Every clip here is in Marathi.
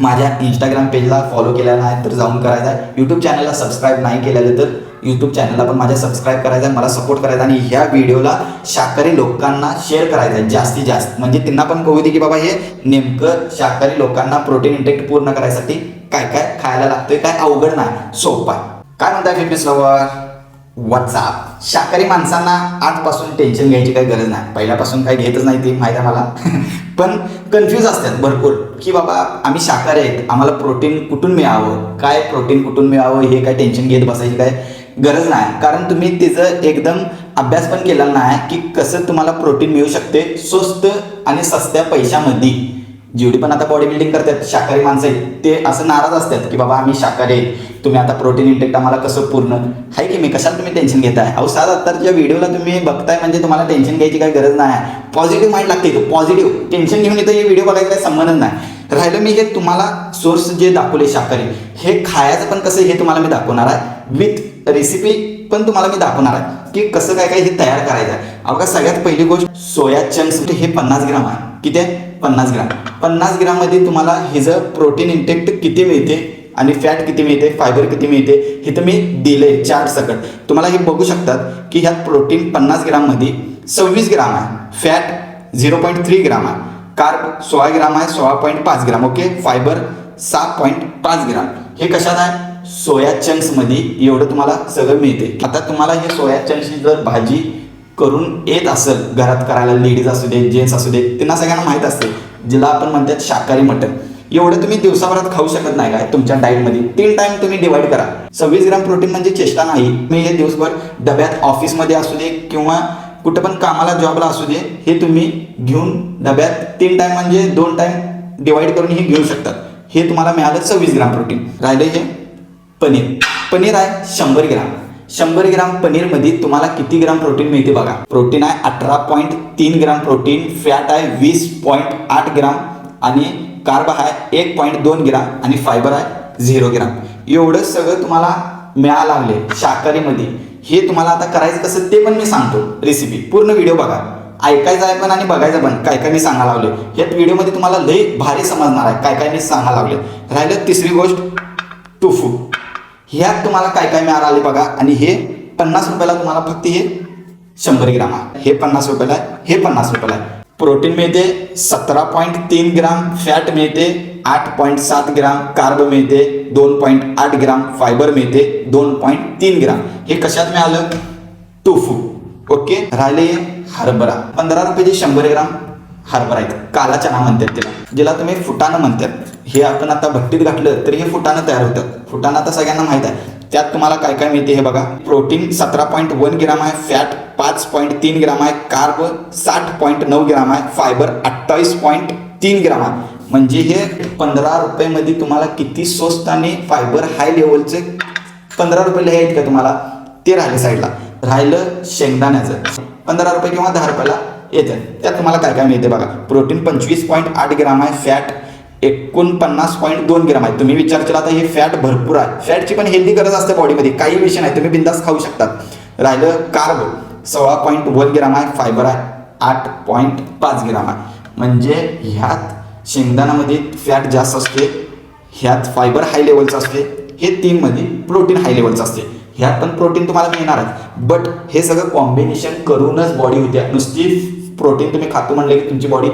माझ्या इंस्टाग्राम पेजला फॉलो केलेला नाही तर जाऊन करायचा आहे. यूट्यूब चॅनलला सबस्क्राईब नाही केलेलं तर यूट्यूब चॅनलला पण माझ्या सबस्क्राईब करायचं आहे मला सपोर्ट करायचा आणि ह्या व्हिडिओला शाकाहारी लोकांना शेअर करायचं आहे जास्तीत जास्त. म्हणजे त्यांना पण कळू दे की बाबा हे नेमकं शाकाहारी लोकांना प्रोटीन इंटेक्ट पूर्ण करायसाठी काय काय खायला लागतंय काय अवघड नाही. सोपं आहे. काय म्हणताय फिटनेस लवर व्हॉट्सअप शाकाहारी माणसांना आजपासून टेन्शन घ्यायची काही गरज नाही. पहिल्यापासून काही घेतच नाही ती माहिती आहे मला. पण कन्फ्यूज असतात भरपूर की बाबा आम्ही शाकाहारी आहेत आम्हाला प्रोटीन कुठून मिळावं? काय प्रोटीन कुठून मिळावं? हे काय टेन्शन घेत बसायची काय गरज नाही. कारण तुम्ही तिचं एकदम अभ्यास पण केलेला नाही की कसं तुम्हाला प्रोटीन मिळू शकते स्वस्त आणि सस्त्या पैशामध्ये. जेवढी पण आता बॉडी बिल्डिंग करतात शाकाहारी माणसं आहेत. ते असं नाराज असतात की बाबा आम्ही शाकाहारी आहेत. तुम्ही आता प्रोटीन इंटेक्ट आम्हाला कसं पूर्ण? आहे की मी? कशाला तुम्ही टेन्शन घेताय? अहो सात आत्ताच्या व्हिडिओला तुम्ही बघताय म्हणजे तुम्हाला टेन्शन घ्यायची काही गरज नाही. पॉझिटिव्ह माइंड लागते तो पॉझिटिव्ह टेन्शन घेऊन इथं हे व्हिडिओ बघायचा काही संबंधच नाही. राहिलं मी हे तुम्हाला सोर्स जे दाखवले शाकाहारी हे खायचं पण कसं हे तुम्हाला मी दाखवणार आहे. विथ रेसिपी पण तुम्हाला मी दाखवणार आहे. की कसं काय काय हे तयार करायचं आहे. अवघा सगळ्यात पहिली गोष्ट सोया चंक्स हे पन्नास ग्राम आहे. किती आहे? पन्नास ग्राम. पन्नास ग्राममध्ये तुम्हाला हिचं प्रोटीन इंटेक्ट किती मिळते आणि फॅट किती मिळते फायबर किती मिळते हे तर मी दिले चार्ट सकट. तुम्हाला हे बघू शकतात की ह्यात प्रोटीन पन्नास ग्राममध्ये सव्वीस ग्राम आहे. Fat zero point three gram आहे. कार्ब सोळा ग्राम आहे सोळा पॉईंट पाच ग्राम. ओके? फायबर सात पॉईंट पाच ग्राम. हे कशात आहे? सोया चंक्समध्ये एवढं तुम्हाला सगळं मिळते. आता तुम्हाला हे सोया चंक्सची जर भाजी करून येत असेल घरात करायला लेडीज असू दे जेंट्स असू दे त्यांना सगळ्यांना माहीत असते जिला आपण म्हणतात शाकाहारी मटण. एवढं तुम्ही दिवसाभरात खाऊ शकत नाही काय तुमच्या डाएटमध्ये तीन टाइम तुम्ही डिवाइड करा. सव्वीस ग्राम प्रोटीन म्हणजे चेष्टा नाही. मी हे दिवसभर डब्यात ऑफिसमध्ये असू दे किंवा कुठं पण कामाला जॉबला असू दे हे तुम्ही घेऊन डब्यात तीन टाइम म्हणजे दोन टाइम डिवाइड करून हे घेऊ शकतात. हे तुम्हाला मिळालं सव्वीस ग्राम प्रोटीन राहिलं हे पनीर. पनीर आहे शंभर ग्राम. शंभर ग्राम पनीरमध्ये तुम्हाला किती ग्राम प्रोटीन मिळते बघा? प्रोटीन आहे अठरा पॉईंट तीन ग्राम प्रोटीन फॅट आहे वीस पॉईंट आठ ग्राम आणि कार्ब आहे एक पॉईंट दोन ग्राम आणि फायबर आहे झिरो ग्राम. एवढं सगळं तुम्हाला मिळायला लागले शाकाहारीमध्ये. हे तुम्हाला आता करायचं कसं ते पण मी सांगतो. रेसिपी पूर्ण व्हिडिओ बघा. ऐकायचं आहे पण आणि बघायचं पण. काय काय मी सांगायला लावले ह्यात व्हिडिओमध्ये तुम्हाला लई भारी समजणार आहे. काय काय मी सांगायला लावले राहिलं तिसरी गोष्ट टोफू ह्यात तुम्हाला काय काय मिळालं आले बघा. आणि हे पन्नास रुपयाला तुम्हाला फक्त हे शंभर ग्राम आहे. हे पन्नास रुपयाला आहे हे पन्नास रुपयाला आहे. प्रोटीन मिळते सतरा पॉईंट तीन ग्राम फॅट मिळते आठ पॉईंट सात ग्राम कार्ब मिळते दोन पॉईंट आठ ग्राम फायबर मिळते दोन पॉईंट तीन ग्राम. हे कशात मिळालं? टोफू. ओके? राहिले हरभरा. पंधरा रुपयाचे शंभर ग्राम हरभरा आहेत. काला चना म्हणतात त्याला ज्याला तुम्ही फुटाणं म्हणतात. हे आपण आता भट्टीत घातलं तरी हे फुटाणं तयार होतं. फुटाणं आता सगळ्यांना माहीत आहे. त्यात तुम्हाला काय काय मिळते हे बघा. प्रोटीन सतरा पॉईंट वन ग्राम आहे फॅट पाच पॉईंट तीन ग्राम आहे कार्ब साठ पॉईंट नऊ ग्राम आहे फायबर अठ्ठावीस पॉईंट तीन ग्राम आहे. म्हणजे हे पंधरा रुपयामध्ये तुम्हाला किती स्वस्त आणि फायबर हाय लेवलचे पंधरा रुपये हे आहेत का तुम्हाला? ते राहिले साईडला राहिलं शेंगदाण्याचं. पंधरा रुपये किंवा दहा रुपयाला येतं. त्यात तुम्हाला काय काय मिळते बघा. प्रोटीन पंचवीस पॉईंट आठ ग्राम आहे फॅट एकोणपन्नास पॉईंट दोन ग्राम आहे. तुम्ही विचार केला तर हे फॅट भरपूर आहे. फॅटची पण हेल्दी गरज असते बॉडीमध्ये. काही विषय नाही. तुम्ही बिंदास खाऊ शकतात. राहिलं कार्ब सोळा पॉईंट वन ग्राम आहे. फायबर आहे. आठ पॉईंट पाच ग्राम आहे. म्हणजे ह्यात शेंगदाण्यामध्ये फॅट जास्त असते. ह्यात फायबर हाय लेवलचं असते. हे तीनमध्ये प्रोटीन हाय लेवलचं असते. ह्यात पण प्रोटीन तुम्हाला मिळणार आहे. बट हे सगळं कॉम्बिनेशन करूनच बॉडी होते. नुसती प्रोटीन तुम्ही खातो म्हणले की तुमची बॉडी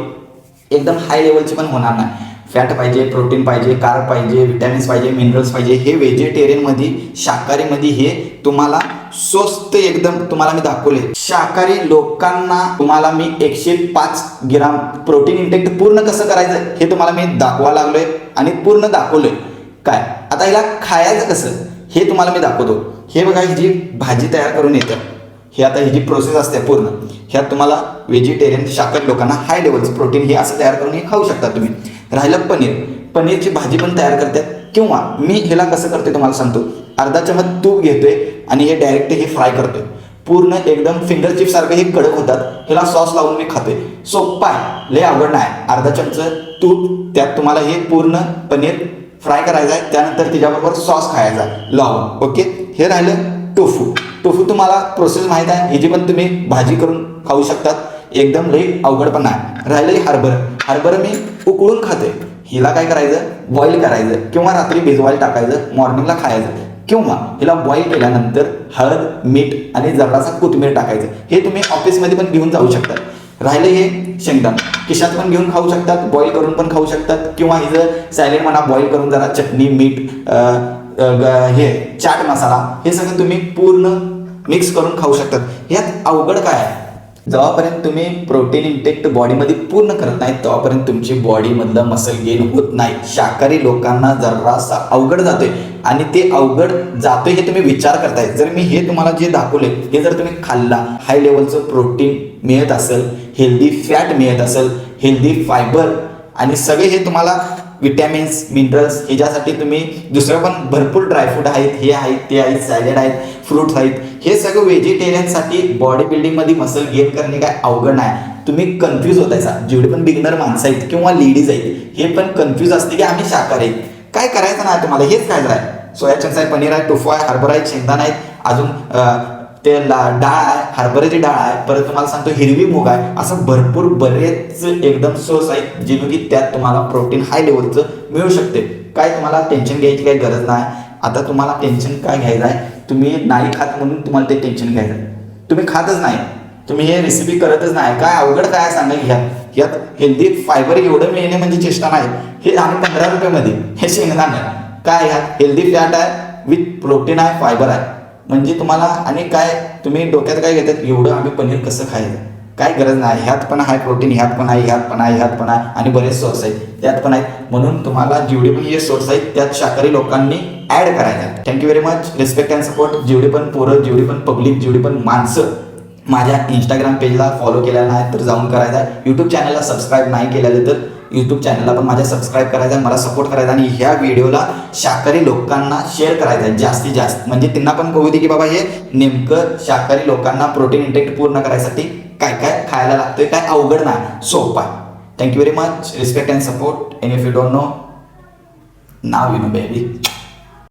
एकदम हाय लेवलची पण होणार नाही. फॅट पाहिजे प्रोटीन पाहिजे कार्ब पाहिजे विटॅमिन्स पाहिजे मिनरल्स पाहिजे हे व्हेजिटेरियनमध्ये शाकाहारीमध्ये हे तुम्हाला स्वस्त एकदम तुम्हाला मी दाखवले. शाकाहारी लोकांना तुम्हाला मी एकशे पाच ग्राम प्रोटीन इंटेक पूर्ण कसं करायचं हे तुम्हाला मी दाखवा लागलोय आणि पूर्ण दाखवलंय. काय? आता हिला खायचं कसं? हे तुम्हाला मी दाखवतो. हे बघा ही जी भाजी तयार करून येतं हे आता ही जी प्रोसेस असते पूर्ण ह्यात तुम्हाला व्हेजिटेरियन शाकाहारी लोकांना हाय लेवलचं प्रोटीन हे असं तयार करून हे खाऊ शकता तुम्ही. राहिलं पनीर. पनीरची भाजी पण तयार करतात. किंवा मी ह्याला कसं करतोय तुम्हाला सांगतो. अर्धा चमच तूप घेतोय आणि हे डायरेक्ट हे फ्राय करतोय. पूर्ण एकदम फिंगर चिप्ससारखं हे कडक होतात. ह्याला सॉस लावून मी खातोय. सोप्पा आहे. लय अवघड नाही. अर्धा चमच तूप त्यात तुम्हाला हे पूर्ण पनीर फ्राय करायचं आहे. त्यानंतर त्याच्याबरोबर सॉस खायचा लावून. ओके? हे राहिलं टोफू. टोफू तुम्हाला प्रोसेस माहीत आहे. ह्याची पण तुम्ही भाजी करून खाऊ शकतात. एकदम लई अवघड पण आहे. राहिलं हरभरं. हरभरं मी उकळून खाते हिला काय करायचं? बॉईल करायचं. किंवा रात्री भिजवायला टाकायचं. मॉर्निंगला खायचं. किंवा हिला बॉईल केल्यानंतर हळद मीठ आणि जरासा कोथिंबीर टाकायचं. हे तुम्ही ऑफिसमध्ये पण घेऊन जाऊ शकता. राहिलं हे शेंगदाण. खिशात पण घेऊन खाऊ शकतात बॉईल करून पण खाऊ शकतात. किंवा हिचं सॅलेड म्हणा बॉईल करून जरा चटणी मीठ हे चाट मसाला हे सगळं तुम्ही पूर्ण मिक्स करून खाऊ शकतात. यात अवघड काय आहे? जेव्हापर्यंत तुम्ही प्रोटीन इंटेक्ट बॉडीमध्ये पूर्ण करत नाही तेव्हापर्यंत तुमची बॉडीमधलं मसल गेन होत नाही. शाकाहारी लोकांना जरासा अवघड जातोय आणि ते अवघड जातोय हे तुम्ही विचार करताय. जर मी हे तुम्हाला जे दाखवले हे जर तुम्ही खाल्ला हाय लेवलचं प्रोटीन मिळत असेल हेल्दी फॅट मिळत असेल हेल्दी फायबर आणि सगळे हे तुम्हाला विटॅमिन्स मिनरल्स ह्याच्यासाठी तुम्ही दुसरं पण भरपूर ड्रायफ्रूट आहेत. हे आहेत ते आहेत सॅलेड आहेत फ्रुट्स आहेत. हे सगळं व्हेजिटेरियनसाठी बॉडी बिल्डिंगमध्ये मसल गेन करणे काय अवघड नाही. तुम्ही कन्फ्यूज होतायचा जेवढे पण बिगनर माणसं आहेत किंवा लेडीज आहेत हे पण कन्फ्यूज असते की आम्ही शाकाहारी आहेत. काय करायचं नाही तुम्हाला? हेच खायचं आहे सोया चंक्स आहे पनीर आहे टोफू आहे हरभरा आहे शेंगदाणा आहेत अजून ते ला- डाळ आहे हरभऱ्याची डाळ आहे परत तुम्हाला सांगतो हिरवी मूग आहे. असं भरपूर बरेच एकदम सोर्स आहेत जेणे की त्यात तुम्हाला प्रोटीन हाय लेवलचं मिळू शकते. काय तुम्हाला टेन्शन घ्यायची काही गरज नाही. आता तुम्हाला टेन्शन काय घ्यायचं आहे? तुम्ही नाही खात म्हणून तुम्हाला ते टेन्शन घ्यायचं आहे. तुम्ही खातच नाही. तुम्ही हे रेसिपी करतच नाही. काय अवघड काय सांगा घ्या यात हेल्दी फायबर एवढं मिळणे म्हणजे चेष्टा नाही. हे आम्ही पंधरा रुपयामध्ये हे शेंगदाणा. काय ह्यात हेल्दी फॅट आहे विथ प्रोटीन आहे फायबर आहे. म्हणजे तुम्हाला आणि काय तुम्ही डोक्यात काय घेतात? एवढं आम्ही पनीर कसं खायचं? काय गरज नाही. ह्यात पण आहे प्रोटीन ह्यात पण आहे ह्यात पण आहे ह्यात पण आहे आणि बरेच सोर्स आहेत. त्यात पण आहेत. म्हणून तुम्हाला जेवढे पण हे सोर्स आहेत त्यात शाकाहारी लोकांनी ऍड करायला. Thank you very much respect and support जेवढे पण पोरं जेवढी पण पब्लिक जेवढी पण माणसं माझ्या इंस्टाग्राम पेजला फॉलो केलेला नाही तर जाऊन करायचा. आहे यूट्यूब चॅनलला सबस्क्राईब नाही केलेलं तर यूट्यूब चॅनलला पण माझ्या सबस्क्राईब करायचं आहे मला सपोर्ट करायचा आणि ह्या व्हिडिओला शाकाहारी लोकांना शेअर करायचं आहे. जास्तीत जास्त. म्हणजे त्यांना पण कळू दे की बाबा हे नेमकं शाकाहारी लोकांना प्रोटीन इंटेक्ट पूर्ण करायसाठी काय काय खायला लागतंय काय अवघड नाही. सोपा आहे. Thank you very much respect and support and if you don't know now you know baby